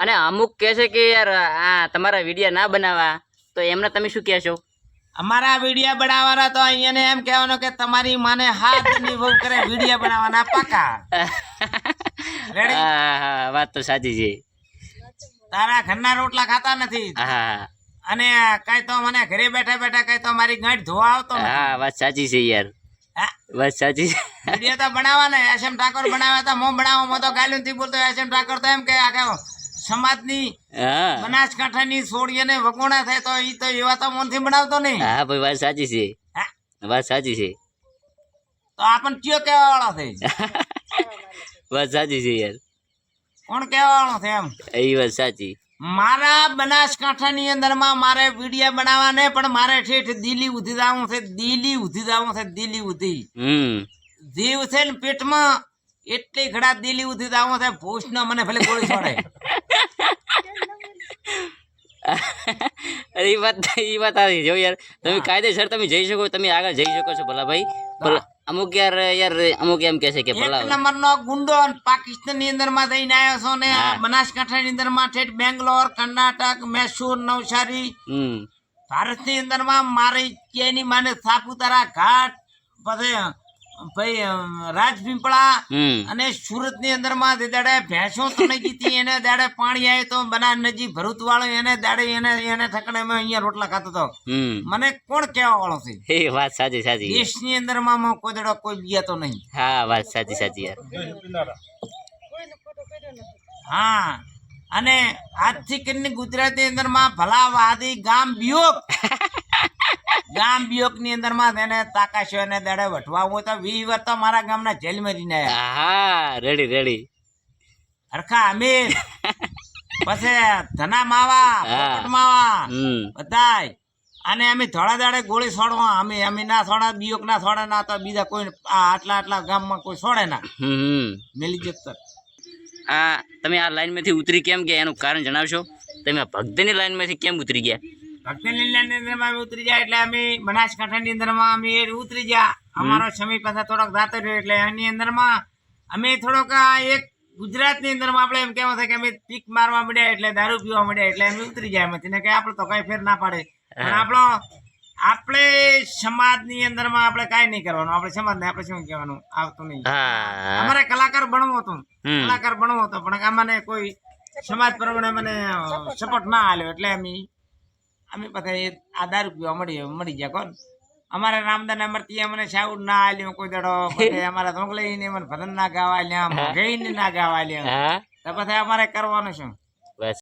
અને અમુક કહે છે કે યાર આ તમારા વીડિયો ના બનાવવા તો એમને તમે શું કહેશો? અમારા વિડીયા બનાવવાના તો અહીંયાને એમ કહેવાનો કે તમારી માને હાથની બહુ કરે વિડીયા બનાવવાના પાકા. વાત તો સાચી છે. તારા ઘરના રોટલા ખાતા નથી. હા અને કઈ તો મને ઘરે બેઠા બેઠા કઈ તો મારી ગાંઠ ધોવા આવતો હા વાત સાચી છે યાર. વાત સાચી છે. વીડિયો તો બનાવવાના એસ એમ ઠાકોર બનાવ્યા હતા મોં બનાવો હું તો ગાલું થી બોલતો એસ એમ ઠાકોર તો એમ કે આખા સમાજની બનાસકાંઠાની સોળીને વકોણા થાય તો ઈ તો એવા તો મોનથી બનાવતો નહીં. હા ભાઈ વાત સાચી છે. વાત સાચી છે. તો આપણને કયો કેવા વાળો થઈ વાત સાચી છે યાર. કોણ કેવા વાળો છે એમ? એ વાત સાચી. મારા બનાસકાંઠાની અંદરમાં મારે વીડિયો બનાવવા નહીં પણ મારે ઠેઠ દિલ્હી ઉધી જવું છે દિલ્હી ઉધી જવું છે દિલ્હી ઉધી. હમ. જીવ છે ને પેટમાં એટલી ઘડા દિલ્હી ઉધી જવું છે ભૂસ મને ભલે ગોળી છોડે અરે એ વાત એ વાત આવી જો યાર. તમે કાયદેસર તમે જઈ શકો તમે આગળ જઈ શકો છો ભલા ભાઈ. ભલા અમુક યાર યાર અમુક એમ કે છે કે ભલા નંબર નો ગુંડો પાકિસ્તાનની અંદરમાં જઈને આવ્યો છો ને બનાસકાંઠા ની અંદરમાં ઠેઠ બેંગ્લોર કર્ણાટક મૈસૂર નવસારી. ભારતની અંદરમાં મારી ક્યાંયની માને સાપુતારા ઘાટ પછી ભાઈ રાજપીપળા અને સુરતની અંદરમાં દાડે ભેંસો તણી જીતી એને દાડે પાણી આવે તો બના નજી ભરૂચ વાળો એને દાડે એને એને ઠકડે મેં અહીંયા રોટલા ખાતો હતો મને કોણ કહેવા વાળો છે? એ વાત સાચી સાચી. દેશની અંદરમાં કોઈ દાડો કોઈ બિયાતો નહીં. હા વાત સાચી સાચી યાર હા અને આજથી કરીને ગુજરાતી અંદરમાં ભલા વાદી ગામ બિયોક ગામ બિયોકની અંદરમાં તેને તાકાશ્યો ને દડે વટવા હું તો વી વાર તો મારા ગામના જેલમાં રહીને ને હા રેડી રેડી હરખા અમીર. પછી ધના માવા પોપટ માવા બધાય. અને અમે થોડા દાડે ગોળી છોડવા. અમે અમે ના છોડા બિયોક ના છોડે ના તો બીજા કોઈ આ આટલા આટલા ગામમાં કોઈ છોડે ના. મેલી જતર આ તમે આ લાઈનમાંથી ઉતરી કેમ ગયા? એનું કારણ જણાવશો? તમે આ લાઈન લાઈનમાંથી કેમ ઉતરી ગયા? ભક્તિ લીલાની અમે ઉતરી જાય એટલે અમે બનાસકાંઠાની અંદરમાં અમે ઉતરી ગયા. અમારો સમય પાછા થોડોક જાતો રહ્યો એટલે એની અંદરમાં અમે થોડોક એક ગુજરાતની અંદરમાં આપણે એમ કહેવા થાય કે અમે પીક મારવા મળ્યા એટલે દારૂ પીવા મળ્યા એટલે અમે ઉતરી જાય એમાંથી. ને કે આપણે તો કઈ ફેર ના પાડે. પણ આપણો આપણે સમાજની અંદરમાં આપણે કાંઈ નહીં કરવાનું. આપણે સમાજને આપણે શું કહેવાનું? આવતું નહીં. અમારે કલાકાર બનવું હતું. કલાકાર બનવું હતું પણ અમને કોઈ સમાજ પ્રમાણે મને સપોર્ટ ના આવ્યો એટલે અમે અમે પછી આ દારૂ પીવા મળી મળી ગયા કોણ? અમારે રામદાન અમરતી મને સાઉડ ના આલ્યો કોઈ દડો પછી અમારા ધોંગલી ને મને ભજન ના ગાવા આલ્યા ને ના ગાવા લ્યા તો પછી અમારે કરવાનું શું?